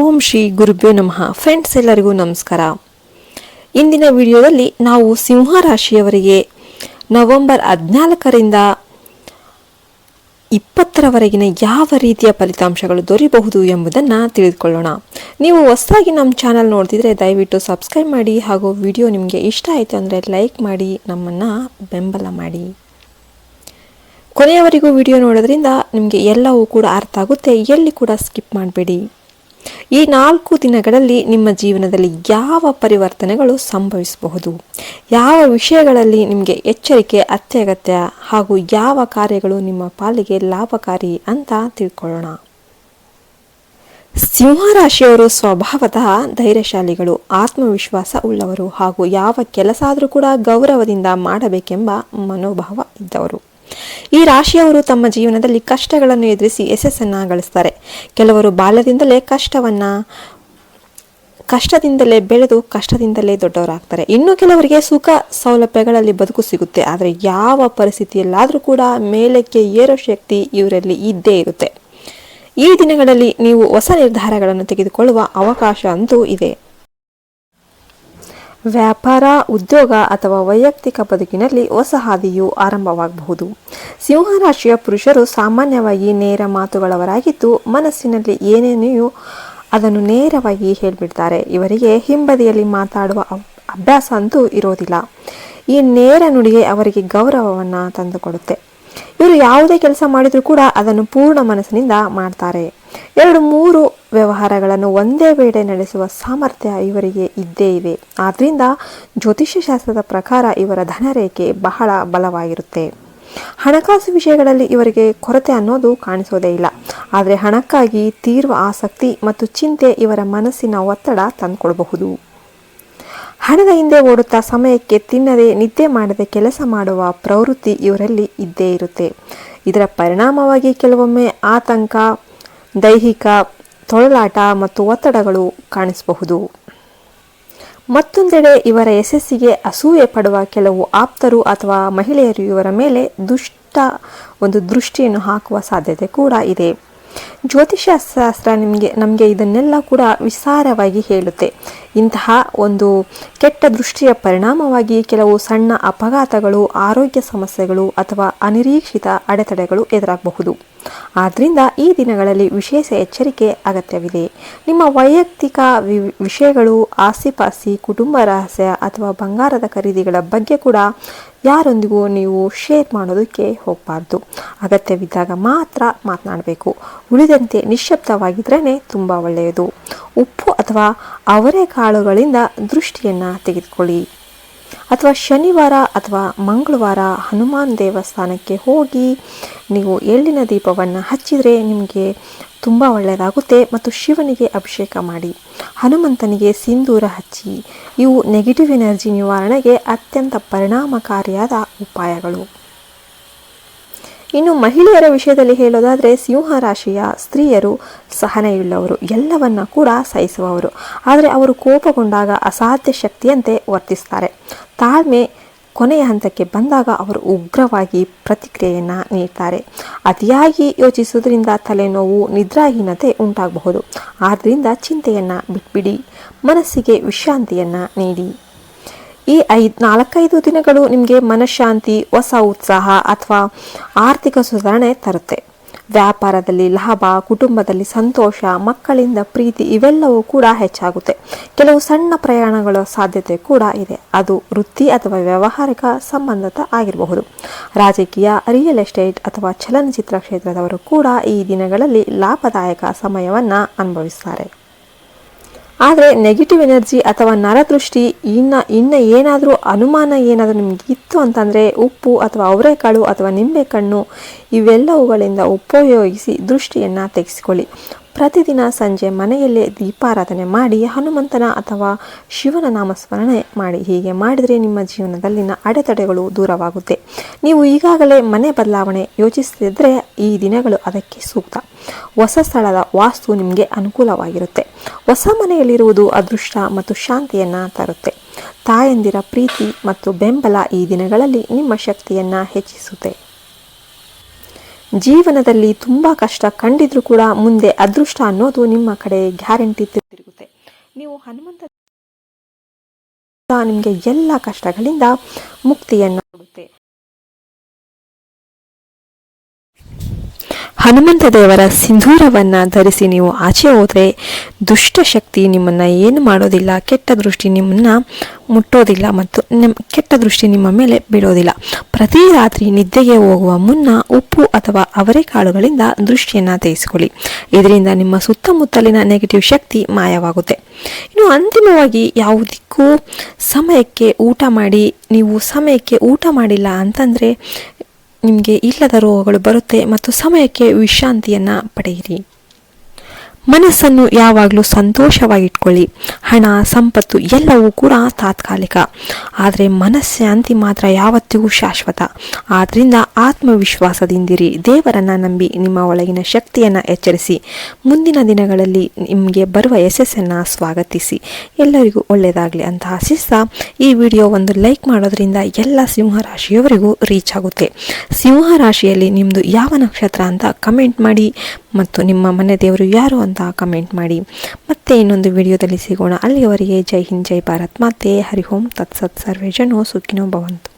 ಓಂ ಶ್ರೀ ಗುರುಭ್ಯೋ ನಮಃ. ಫ್ರೆಂಡ್ಸ್ ಎಲ್ಲರಿಗೂ ನಮಸ್ಕಾರ. ಇಂದಿನ ವಿಡಿಯೋದಲ್ಲಿ ನಾವು ಸಿಂಹ ರಾಶಿಯವರಿಗೆ ನವೆಂಬರ್ ಹದಿನಾಲ್ಕರಿಂದ ಇಪ್ಪತ್ತರವರೆಗಿನ ಯಾವ ರೀತಿಯ ಫಲಿತಾಂಶಗಳು ದೊರೆಯಬಹುದು ಎಂಬುದನ್ನು ತಿಳಿದುಕೊಳ್ಳೋಣ. ನೀವು ಹೊಸದಾಗಿ ನಮ್ಮ ಚಾನಲ್ ನೋಡ್ತಿದ್ರೆ ದಯವಿಟ್ಟು ಸಬ್ಸ್ಕ್ರೈಬ್ ಮಾಡಿ ಹಾಗೂ ವಿಡಿಯೋ ನಿಮಗೆ ಇಷ್ಟ ಆಯಿತು ಅಂದರೆ ಲೈಕ್ ಮಾಡಿ, ನಮ್ಮನ್ನು ಬೆಂಬಲ ಮಾಡಿ. ಕೊನೆಯವರೆಗೂ ವಿಡಿಯೋ ನೋಡೋದ್ರಿಂದ ನಿಮಗೆ ಎಲ್ಲವೂ ಕೂಡ ಅರ್ಥ ಆಗುತ್ತೆ. ಎಲ್ಲಿ ಕೂಡ ಸ್ಕಿಪ್ ಮಾಡಬೇಡಿ. ಈ ನಾಲ್ಕು ದಿನಗಳಲ್ಲಿ ನಿಮ್ಮ ಜೀವನದಲ್ಲಿ ಯಾವ ಪರಿವರ್ತನೆಗಳು ಸಂಭವಿಸಬಹುದು? ಯಾವ ವಿಷಯಗಳಲ್ಲಿ ನಿಮಗೆ ಎಚ್ಚರಿಕೆ, ಅತ್ಯಗತ್ಯ ಹಾಗೂ ಯಾವ ಕಾರ್ಯಗಳು ನಿಮ್ಮ ಪಾಲಿಗೆ ಲಾಭಕಾರಿ ಅಂತ ತಿಳ್ಕೊಳ್ಳೋಣ. ಸಿಂಹರಾಶಿಯವರು ಸ್ವಭಾವತಃ ಧೈರ್ಯಶಾಲಿಗಳು, ಆತ್ಮವಿಶ್ವಾಸ ಉಳ್ಳವರು ಹಾಗೂ ಯಾವ ಕೆಲಸ ಆದರೂ ಕೂಡ ಗೌರವದಿಂದ ಮಾಡಬೇಕೆಂಬ ಮನೋಭಾವ ಇದ್ದವರು. ಈ ರಾಶಿಯವರು ತಮ್ಮ ಜೀವನದಲ್ಲಿ ಕಷ್ಟಗಳನ್ನು ಎದುರಿಸಿ ಯಶಸ್ಸನ್ನು ಗಳಿಸ್ತಾರೆ. ಕೆಲವರು ಬಾಲ್ಯದಿಂದಲೇ ಕಷ್ಟವನ್ನು, ಕಷ್ಟದಿಂದಲೇ ಬೆಳೆದು ಕಷ್ಟದಿಂದಲೇ ದೊಡ್ಡವರಾಗ್ತಾರೆ. ಇನ್ನು ಕೆಲವರಿಗೆ ಸುಖ ಸೌಲಭ್ಯಗಳಲ್ಲಿ ಬದುಕು ಸಿಗುತ್ತೆ. ಆದರೆ ಯಾವ ಪರಿಸ್ಥಿತಿಯಲ್ಲಾದರೂ ಕೂಡ ಮೇಲಕ್ಕೆ ಏರೋ ಶಕ್ತಿ ಇವರಲ್ಲಿ ಇದ್ದೇ ಇರುತ್ತೆ. ಈ ದಿನಗಳಲ್ಲಿ ನೀವು ಹೊಸ ನಿರ್ಧಾರಗಳನ್ನು ತೆಗೆದುಕೊಳ್ಳುವ ಅವಕಾಶ ಅಂತೂ ಇದೆ. ವ್ಯಾಪಾರ, ಉದ್ಯೋಗ ಅಥವಾ ವೈಯಕ್ತಿಕ ಬದುಕಿನಲ್ಲಿ ಹೊಸ ಹಾದಿಯು ಆರಂಭವಾಗಬಹುದು ಸಿಂಹರಾಶಿಯ ಪುರುಷರು ಸಾಮಾನ್ಯವಾಗಿ ನೇರ ಮಾತುಗಳವರಾಗಿದ್ದು, ಮನಸ್ಸಿನಲ್ಲಿ ಏನೇನೆಯೂ ಅದನ್ನು ನೇರವಾಗಿ ಹೇಳಿಬಿಡ್ತಾರೆ. ಇವರಿಗೆ ಹಿಂಬದಿಯಲ್ಲಿ ಮಾತಾಡುವ ಅಭ್- ಅಭ್ಯಾಸ ಅಂತೂ ಇರೋದಿಲ್ಲ. ಈ ನೇರ ನುಡಿಗೆ ಅವರಿಗೆ ಗೌರವವನ್ನು ತಂದುಕೊಡುತ್ತೆ. ಇವರು ಯಾವುದೇ ಕೆಲಸ ಮಾಡಿದರೂ ಕೂಡ ಅದನ್ನು ಪೂರ್ಣ ಮನಸ್ಸಿನಿಂದ ಮಾಡ್ತಾರೆ. ಎರಡು ಮೂರು ವ್ಯವಹಾರಗಳನ್ನು ಒಂದೇ ವೇಳೆ ನಡೆಸುವ ಸಾಮರ್ಥ್ಯ ಇವರಿಗೆ ಇದ್ದೇ ಇವೆ ಆದ್ದರಿಂದ ಜ್ಯೋತಿಷ್ಯಶಾಸ್ತ್ರದ ಪ್ರಕಾರ ಇವರ ಧನರೇಖೆ ಬಹಳ ಬಲವಾಗಿರುತ್ತೆ. ಹಣಕಾಸು ವಿಷಯಗಳಲ್ಲಿ ಇವರಿಗೆ ಕೊರತೆ ಅನ್ನೋದು ಕಾಣಿಸೋದೇ ಇಲ್ಲ. ಆದರೆ ಹಣಕ್ಕಾಗಿ ತೀವ್ರ ಆಸಕ್ತಿ ಮತ್ತು ಚಿಂತೆ ಇವರ ಮನಸ್ಸಿನ ಒತ್ತಡ ತಂದುಕೊಡಬಹುದು ಹಣದ ಹಿಂದೆ ಓಡುತ್ತಾ ಸಮಯಕ್ಕೆ ತಿನ್ನದೆ ನಿದ್ದೆ ಮಾಡದೆ ಕೆಲಸ ಮಾಡುವ ಪ್ರವೃತ್ತಿ ಇವರಲ್ಲಿ ಇದ್ದೇ ಇರುತ್ತೆ. ಇದರ ಪರಿಣಾಮವಾಗಿ ಕೆಲವೊಮ್ಮೆ ಆತಂಕ ದೈಹಿಕ ತೊಳಲಾಟ ಮತ್ತು ಒತ್ತಡಗಳು ಕಾಣಿಸಬಹುದು. ಮತ್ತೊಂದೆಡೆ ಇವರ ಯಶಸ್ಸಿಗೆ ಅಸೂಯೆ ಪಡುವ ಕೆಲವು ಆಪ್ತರು ಅಥವಾ ಮಹಿಳೆಯರು ಇವರ ಮೇಲೆ ದುಷ್ಟ ಒಂದು ದೃಷ್ಟಿಯನ್ನು ಹಾಕುವ ಸಾಧ್ಯತೆ ಕೂಡ ಇದೆ. ಜ್ಯೋತಿಷ್ಯ ಶಾಸ್ತ್ರ ನಿಮಗೆ, ನಮಗೆ ಇದನ್ನೆಲ್ಲ ಕೂಡ ವಿಸ್ತಾರವಾಗಿ ಹೇಳುತ್ತೆ. ಇಂತಹ ಒಂದು ಕೆಟ್ಟ ದೃಷ್ಟಿಯ ಪರಿಣಾಮವಾಗಿ ಕೆಲವು ಸಣ್ಣ ಅಪಘಾತಗಳು, ಆರೋಗ್ಯ ಸಮಸ್ಯೆಗಳು ಅಥವಾ ಅನಿರೀಕ್ಷಿತ ಅಡೆತಡೆಗಳು ಎದುರಾಗಬಹುದು. ಆದ್ದರಿಂದ ಈ ದಿನಗಳಲ್ಲಿ ವಿಶೇಷ ಎಚ್ಚರಿಕೆ ಅಗತ್ಯವಿದೆ. ನಿಮ್ಮ ವೈಯಕ್ತಿಕ ವಿಷಯಗಳು, ಆಸ್ತಿಪಾಸ್ತಿ, ಕುಟುಂಬ ರಹಸ್ಯ ಅಥವಾ ಬಂಗಾರದ ಖರೀದಿಗಳ ಬಗ್ಗೆ ಕೂಡ ಯಾರೊಂದಿಗೂ ನೀವು ಶೇರ್ ಮಾಡೋದಕ್ಕೆ ಹೋಗಬಾರ್ದು. ಅಗತ್ಯವಿದ್ದಾಗ ಮಾತ್ರ ಮಾತನಾಡಬೇಕು. ಉಳಿದಂತೆ ನಿಶ್ಶಬ್ದವಾಗಿದ್ರೇ ತುಂಬ ಒಳ್ಳೆಯದು. ಉಪ್ಪು ಅಥವಾ ಅವರೆಕಾಳುಗಳಿಂದ ದೃಷ್ಟಿಯನ್ನು ತೆಗೆದುಕೊಳ್ಳಿ. ಅಥವಾ ಶನಿವಾರ ಅಥವಾ ಮಂಗಳವಾರ ಹನುಮಾನ್ ದೇವಸ್ಥಾನಕ್ಕೆ ಹೋಗಿ ನೀವು ಎಳ್ಳಿನ ದೀಪವನ್ನು ಹಚ್ಚಿದರೆ ನಿಮಗೆ ತುಂಬ ಒಳ್ಳೆಯದಾಗುತ್ತೆ. ಮತ್ತು ಶಿವನಿಗೆ ಅಭಿಷೇಕ ಮಾಡಿ, ಹನುಮಂತನಿಗೆ ಸಿಂಧೂರ ಹಚ್ಚಿ, ಇವು ನೆಗೆಟಿವ್ ಎನರ್ಜಿ ನಿವಾರಣೆಗೆ ಅತ್ಯಂತ ಪರಿಣಾಮಕಾರಿಯಾದ ಉಪಾಯಗಳು. ಇನ್ನು ಮಹಿಳೆಯರ ವಿಷಯದಲ್ಲಿ ಹೇಳೋದಾದರೆ, ಸಿಂಹ ರಾಶಿಯ ಸ್ತ್ರೀಯರು ಸಹನೆಯುಳ್ಳವರು, ಎಲ್ಲವನ್ನ ಕೂಡ ಸಹಿಸುವವರು. ಆದರೆ ಅವರು ಕೋಪಗೊಂಡಾಗ ಅಸಾಧ್ಯ ಶಕ್ತಿಯಂತೆ ವರ್ತಿಸ್ತಾರೆ. ತಾಳ್ಮೆ ಕೊನೆಯ ಹಂತಕ್ಕೆ ಬಂದಾಗ ಅವರು ಉಗ್ರವಾಗಿ ಪ್ರತಿಕ್ರಿಯೆಯನ್ನು ನೀಡ್ತಾರೆ. ಅತಿಯಾಗಿ ಯೋಚಿಸುವುದರಿಂದ ತಲೆನೋವು, ನಿದ್ರಾಹೀನತೆ ಉಂಟಾಗಬಹುದು. ಆದ್ದರಿಂದ ಚಿಂತೆಯನ್ನು ಬಿಟ್ಬಿಡಿ, ಮನಸ್ಸಿಗೆ ವಿಶ್ರಾಂತಿಯನ್ನು ನೀಡಿ. ಈ ಐದು, ನಾಲ್ಕೈದು ದಿನಗಳು ನಿಮಗೆ ಮನಃಶಾಂತಿ, ಹೊಸ ಉತ್ಸಾಹ ಅಥವಾ ಆರ್ಥಿಕ ಸುಧಾರಣೆ ತರುತ್ತೆ. ವ್ಯಾಪಾರದಲ್ಲಿ ಲಾಭ, ಕುಟುಂಬದಲ್ಲಿ ಸಂತೋಷ, ಮಕ್ಕಳಿಂದ ಪ್ರೀತಿ ಇವೆಲ್ಲವೂ ಕೂಡ ಹೆಚ್ಚಾಗುತ್ತೆ. ಕೆಲವು ಸಣ್ಣ ಪ್ರಯಾಣಗಳ ಸಾಧ್ಯತೆ ಕೂಡ ಇದೆ. ಅದು ವೃತ್ತಿ ಅಥವಾ ವ್ಯವಹಾರಿಕ ಸಂಬಂಧತ ಆಗಿರಬಹುದು. ರಾಜಕೀಯ ರಿಯಲ್ ಎಸ್ಟೇಟ್ ಅಥವಾ ಚಲನಚಿತ್ರ ಕ್ಷೇತ್ರದವರು ಕೂಡ ಈ ದಿನಗಳಲ್ಲಿ ಲಾಭದಾಯಕ ಸಮಯವನ್ನು ಅನುಭವಿಸ್ತಾರೆ. ಆದರೆ ನೆಗೆಟಿವ್ ಎನರ್ಜಿ ಅಥವಾ ನರದೃಷ್ಟಿ ಇನ್ನು ಇನ್ನು ಏನಾದರೂ ಅನುಮಾನ ಏನಾದರೂ ನಿಮ್ಗೆ ಇತ್ತು ಅಂತಂದರೆ ಉಪ್ಪು ಅಥವಾ ಅವರೆಕಾಳು ಅಥವಾ ನಿಂಬೆಕಣ್ಣು ಇವೆಲ್ಲವುಗಳಿಂದ ಉಪಯೋಗಿಸಿ ದೃಷ್ಟಿಯನ್ನು ತೆಗೆಸಿಕೊಳ್ಳಿ. ಪ್ರತಿದಿನ ಸಂಜೆ ಮನೆಯಲ್ಲೇ ದೀಪಾರಾಧನೆ ಮಾಡಿ, ಹನುಮಂತನ ಅಥವಾ ಶಿವನ ನಾಮಸ್ಮರಣೆ ಮಾಡಿ. ಹೀಗೆ ಮಾಡಿದರೆ ನಿಮ್ಮ ಜೀವನದಲ್ಲಿನ ಅಡೆತಡೆಗಳು ದೂರವಾಗುತ್ತೆ. ನೀವು ಈಗಾಗಲೇ ಮನೆ ಬದಲಾವಣೆ ಯೋಚಿಸುತ್ತಿದ್ದರೆ ಈ ದಿನಗಳು ಅದಕ್ಕೆ ಸೂಕ್ತ. ಹೊಸ ಸ್ಥಳದ ವಾಸ್ತು ನಿಮಗೆ ಅನುಕೂಲವಾಗಿರುತ್ತೆ. ಹೊಸ ಮನೆಯಲ್ಲಿರುವುದು ಅದೃಷ್ಟ ಮತ್ತು ಶಾಂತಿಯನ್ನು ತರುತ್ತೆ. ತಾಯಂದಿರ ಪ್ರೀತಿ ಮತ್ತು ಬೆಂಬಲ ಈ ದಿನಗಳಲ್ಲಿ ನಿಮ್ಮ ಶಕ್ತಿಯನ್ನು ಹೆಚ್ಚಿಸುತ್ತೆ. ಜೀವನದಲ್ಲಿ ತುಂಬ ಕಷ್ಟ, ಕಂಡಿದ್ರೂ ಕೂಡ ಮುಂದೆ ಅದೃಷ್ಟ ಅನ್ನೋದು ನಿಮ್ಮ ಕಡೆ ಗ್ಯಾರಂಟಿ ತಿರುಗುತ್ತೆ. ನೀವು ಹನುಮಂತ ನಿಮಗೆ ಎಲ್ಲ ಕಷ್ಟಗಳಿಂದ ಮುಕ್ತಿಯನ್ನು ಕೊಡುತ್ತೆ. ಹನುಮಂತ ದೇವರ ಸಿಂಧೂರವನ್ನು ಧರಿಸಿ ನೀವು ಆಚೆ ಹೋದರೆ ದುಷ್ಟಶಕ್ತಿ ನಿಮ್ಮನ್ನು ಏನು ಮಾಡೋದಿಲ್ಲ, ಕೆಟ್ಟ ದೃಷ್ಟಿ ನಿಮ್ಮನ್ನು ಮುಟ್ಟೋದಿಲ್ಲ ಮತ್ತು ನಿಮ್ಮ ಕೆಟ್ಟ ದೃಷ್ಟಿ ನಿಮ್ಮ ಮೇಲೆ ಬೀಳೋದಿಲ್ಲ. ಪ್ರತಿ ರಾತ್ರಿ ನಿದ್ದೆಗೆ ಹೋಗುವ ಮುನ್ನ ಉಪ್ಪು ಅಥವಾ ಅವರೆಕಾಳುಗಳಿಂದ ದೃಷ್ಟಿಯನ್ನು ತೆಗೆಸಿಕೊಳ್ಳಿ. ಇದರಿಂದ ನಿಮ್ಮ ಸುತ್ತಮುತ್ತಲಿನ ನೆಗೆಟಿವ್ ಶಕ್ತಿ ಮಾಯವಾಗುತ್ತೆ. ಇನ್ನು ಅಂತಿಮವಾಗಿ ಯಾವುದಕ್ಕೂ ಸಮಯಕ್ಕೆ ಊಟ ಮಾಡಿ, ನೀವು ಸಮಯಕ್ಕೆ ಊಟ ಮಾಡಿಲ್ಲ ಅಂತಂದರೆ ನಿಮಗೆ ಇಲ್ಲದ ರೋಗಗಳು ಬರುತ್ತೆ ಮತ್ತು ಸಮಯಕ್ಕೆ ವಿಶ್ರಾಂತಿಯನ್ನು ಪಡೆಯಿರಿ. ಮನಸ್ಸನ್ನು ಯಾವಾಗಲೂ ಸಂತೋಷವಾಗಿಟ್ಕೊಳ್ಳಿ. ಹಣ, ಸಂಪತ್ತು ಎಲ್ಲವೂ ಕೂಡ ತಾತ್ಕಾಲಿಕ. ಆದರೆ ಮನಃಶಾಂತಿ ಮಾತ್ರ ಯಾವತ್ತಿಗೂ ಶಾಶ್ವತ. ಆದ್ದರಿಂದ ಆತ್ಮವಿಶ್ವಾಸದಿಂದಿರಿ. ದೇವರನ್ನು ನಂಬಿ ನಿಮ್ಮ ಒಳಗಿನ ಶಕ್ತಿಯನ್ನು ಎಚ್ಚರಿಸಿ. ಮುಂದಿನ ದಿನಗಳಲ್ಲಿ ನಿಮಗೆ ಬರುವ ಯಶಸ್ಸನ್ನು ಸ್ವಾಗತಿಸಿ. ಎಲ್ಲರಿಗೂ ಒಳ್ಳೆಯದಾಗಲಿ ಅಂತ ಆಶಿಸ್ತಾ ಈ ವಿಡಿಯೋ ಒಂದು ಲೈಕ್ ಮಾಡೋದ್ರಿಂದ ಎಲ್ಲ ಸಿಂಹರಾಶಿಯವರಿಗೂ ರೀಚ್ ಆಗುತ್ತೆ. ಸಿಂಹರಾಶಿಯಲ್ಲಿ ನಿಮ್ಮದು ಯಾವ ನಕ್ಷತ್ರ ಅಂತ ಕಮೆಂಟ್ ಮಾಡಿ. ಮತ್ತು ನಿಮ್ಮ ಮನೆ ದೇವರು ಯಾರು ಅಂತ ಕಮೆಂಟ್ ಮಾಡಿ. ಮತ್ತೆ ಇನ್ನೊಂದು ವಿಡಿಯೋದಲ್ಲಿ ಸಿಗೋಣ. ಅಲ್ಲಿಯವರೆಗೆ ಜೈ ಹಿಂದ್, ಜೈ ಭಾರತ್. ಮಾತೆ, ಹರಿ ಓಂ ತತ್ಸತ್ ಸರ್ವೇ ಜನೋ, ಸುಖಿನೋ ಭವಂತು.